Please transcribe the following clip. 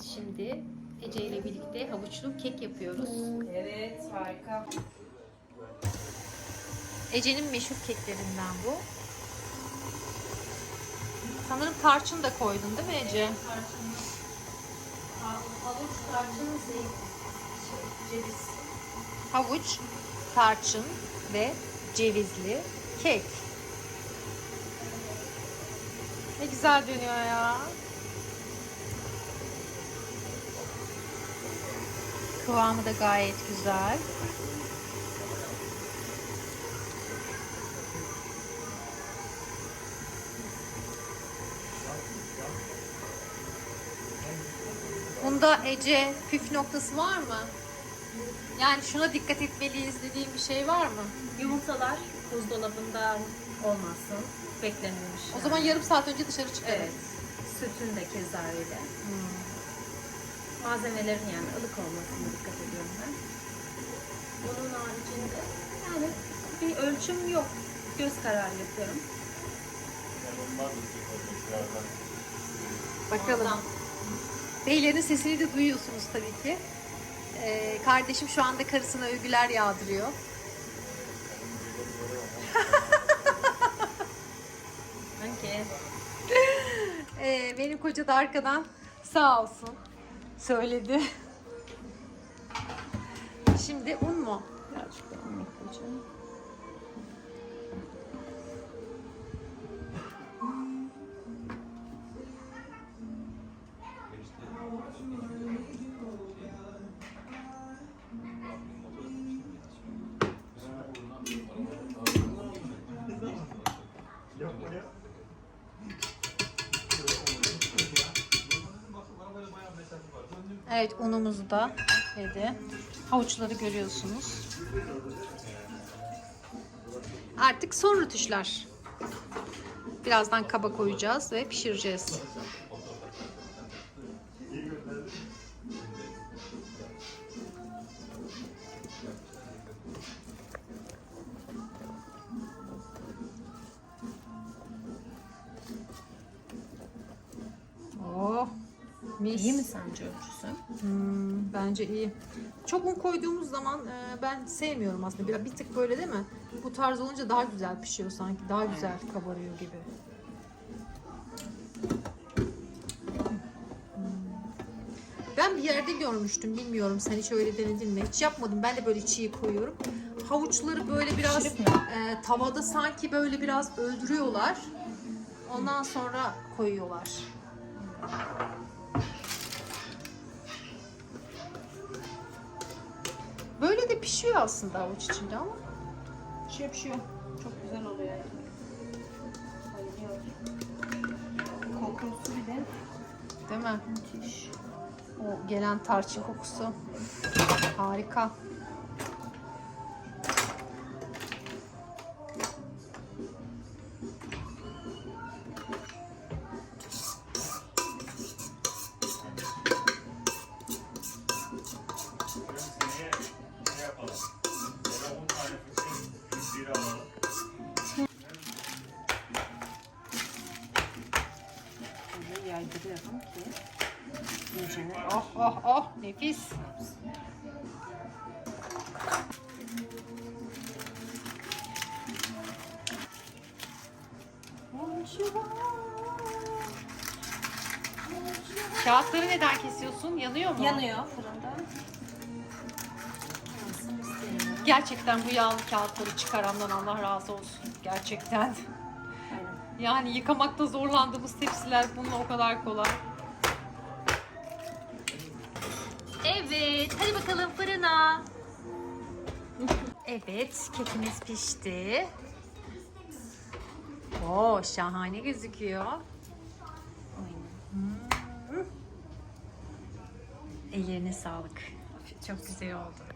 Evet şimdi Ece ile birlikte havuçlu kek yapıyoruz. Evet harika. Ece'nin meşhur keklerinden bu. Sanırım tarçın da koydun değil mi Ece? Havuç tarçın zeytin. Ceviz. Havuç, tarçın ve cevizli kek. Ne güzel dönüyor ya. Kıvamı da gayet güzel. Bunda Ece püf noktası var mı? Yani şuna dikkat etmeliyiz dediğim bir şey var mı? Yumurtalar buzdolabında olmasın. Beklenmemiş. O zaman yarım saat önce dışarı çıkarız. Evet. Sütün de keza öyle. Hmm. Malzemelerin yani ılık olmasına dikkat ediyorum ben. Bunun haricinde yani bir ölçüm yok. Göz kararı yapıyorum. Bakalım. Ondan Beylerin sesini de duyuyorsunuz tabii ki. Ee, kardeşim şu anda karısına övgüler yağdırıyor. Sanki Ee, benim koca da arkadan sağ olsun söyledi. Şimdi un mu? birazcık daha un ekleyeceğim. Evet unumuzu da ekledi. Havuçları görüyorsunuz. Artık son rötuşlar. Birazdan kaba koyacağız ve pişireceğiz. Mis. İyi mi sence ölçüsü? Hmm, bence iyi. Çok un koyduğumuz zaman e, ben sevmiyorum aslında. Bir, bir tık böyle değil mi? Bu tarz olunca daha güzel pişiyor sanki. Daha güzel kabarıyor gibi. Hmm. Ben bir yerde görmüştüm. Bilmiyorum sen hiç öyle denedin mi? Hiç yapmadım. Ben de böyle çiğ koyuyorum. Havuçları böyle biraz e, tavada sanki böyle biraz öldürüyorlar. Ondan sonra koyuyorlar. Böyle de pişiyor aslında avuç içinde ama. Pişiyor pişiyor. Çok güzel oluyor yani. Kokusu bir de Değil mi? müthiş. O gelen tarçın kokusu. Harika. İyicene Oh oh oh nefis. Kağıtları neden kesiyorsun? Yanıyor mu? Yanıyor fırında. Gerçekten bu yağlı kağıtları çıkarandan Allah razı olsun. Gerçekten. Yani yıkamakta zorlandığımız tepsiler bununla o kadar kolay. Evet, hadi bakalım fırına. Evet, kekimiz pişti. Oo, şahane gözüküyor. Ellerine sağlık. Çok güzel oldu.